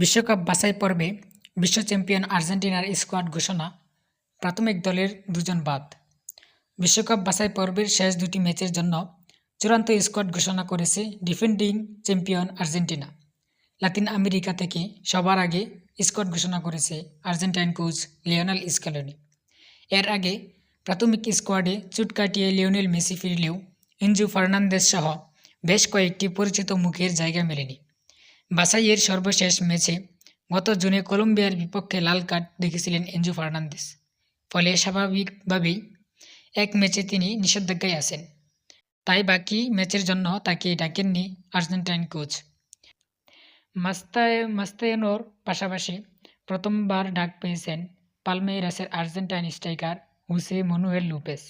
বিশ্বকাপ বাছাই পর্বে বিশ্ব চ্যাম্পিয়ন আর্জেন্টিনার স্কোয়াড ঘোষণা, প্রাথমিক দলের দুজন বাদ। বিশ্বকাপ বাছাই পর্বের শেষ দুটি ম্যাচের জন্য চূড়ান্ত স্কোয়াড ঘোষণা করেছে defending champion Argentina. Latin America থেকে সবার আগে স্কোয়াড ঘোষণা করেছে আর্জেন্টাইন কোচ লিওনাল স্ক্যালোনি এর আগে প্রাথমিক স্কোয়াডে চুট কাটিয়ে লিওনেল মেসি ফিরলেও ইঞ্জু ফার্নান্দেজ সহ বেশ কয়েকটি পরিচিত মুখের জায়গা মেলেনি। বাছাইয়ের সর্বশেষ ম্যাচে গত জুনে কলম্বিয়ার বিপক্ষে লাল কার্ড দেখেছিলেন এনজু ফার্নান্দেস ফলে স্বাভাবিকভাবেই এক ম্যাচে তিনি নিষেধাজ্ঞায় আছেন। তাই বাকি ম্যাচের জন্য তাকে ডাকেননি আর্জেন্টাইন কোচ। মাস্তায় মাস্তায়নোর পাশাপাশি প্রথমবার ডাক পেয়েছেন পালমেইরাসের আর্জেন্টাইন স্ট্রাইকার হুসে মনুয়েল লুপেস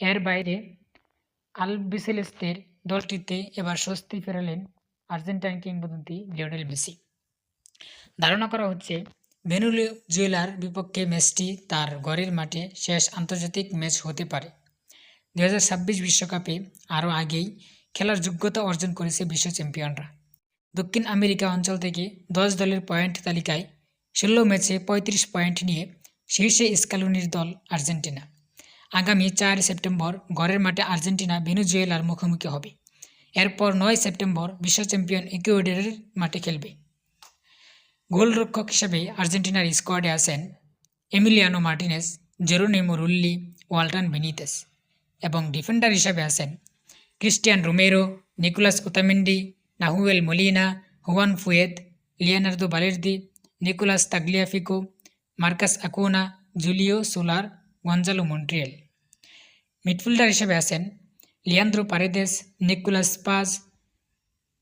এর বাইরে আলবিসেলেস্তের দলটিতে এবার স্বস্তি ফেরালেন আর্জেন্টাইন কিংবদন্তি লিওনেল মেসি। ধারণা করা হচ্ছে ভেনুজুয়েলার বিপক্ষে ম্যাচটি তার ঘরের মাঠে শেষ আন্তর্জাতিক ম্যাচ হতে পারে। দু বিশ্বকাপে আরও আগেই খেলার যোগ্যতা অর্জন করেছে বিশ্ব চ্যাম্পিয়নরা। দক্ষিণ আমেরিকা অঞ্চল থেকে দশ দলের পয়েন্ট তালিকায় ষোলো ম্যাচে পঁয়ত্রিশ পয়েন্ট নিয়ে শীর্ষে স্কালুনির দল আর্জেন্টিনা। আগামী চার সেপ্টেম্বর ঘরের মাঠে আর্জেন্টিনা ভেনুজুয়েলার মুখোমুখি হবে। এরপর নয় সেপ্টেম্বর বিশ্ব চ্যাম্পিয়ন ইকুয়েডরের মাঠে খেলবে। গোলরক্ষক হিসেবে আর্জেন্টিনার স্কোয়াডে আছেন Emiliano Martinez, Geronimo Rulli, Walter Benitez এবং ডিফেন্ডার হিসেবে আছেন Cristian Romero, Nicolas Otamendi, Nahuel Molina, Juan Foyth Leonardo Balerdi, Nicolas Tagliafico, Marcos Acuna, Julio Soler, Gonzalo Montiel. Midfielder হিসেবে আছেন Leandro Paredes Nicolas Paz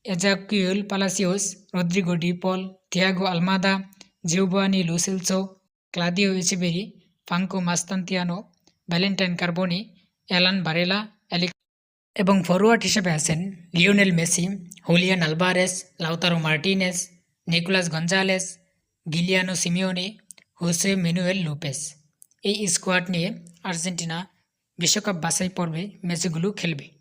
Ezequiel Palacios Rodrigo De Paul Thiago Almada Giovani Lo Celso Claudio Echeverri Franco Mastantuono Valentin Carboni Alan Varela অ্যালিক এবং forward হিসেবে আছেন Lionel Messi Julian Alvarez Lautaro Martinez Nicolas Gonzalez Giuliano Simeone Jose Manuel Lopez এই squad নিয়ে Argentina বিশ্বকাপ বাছাই পর্বে ম্যাচগুলো খেলবে।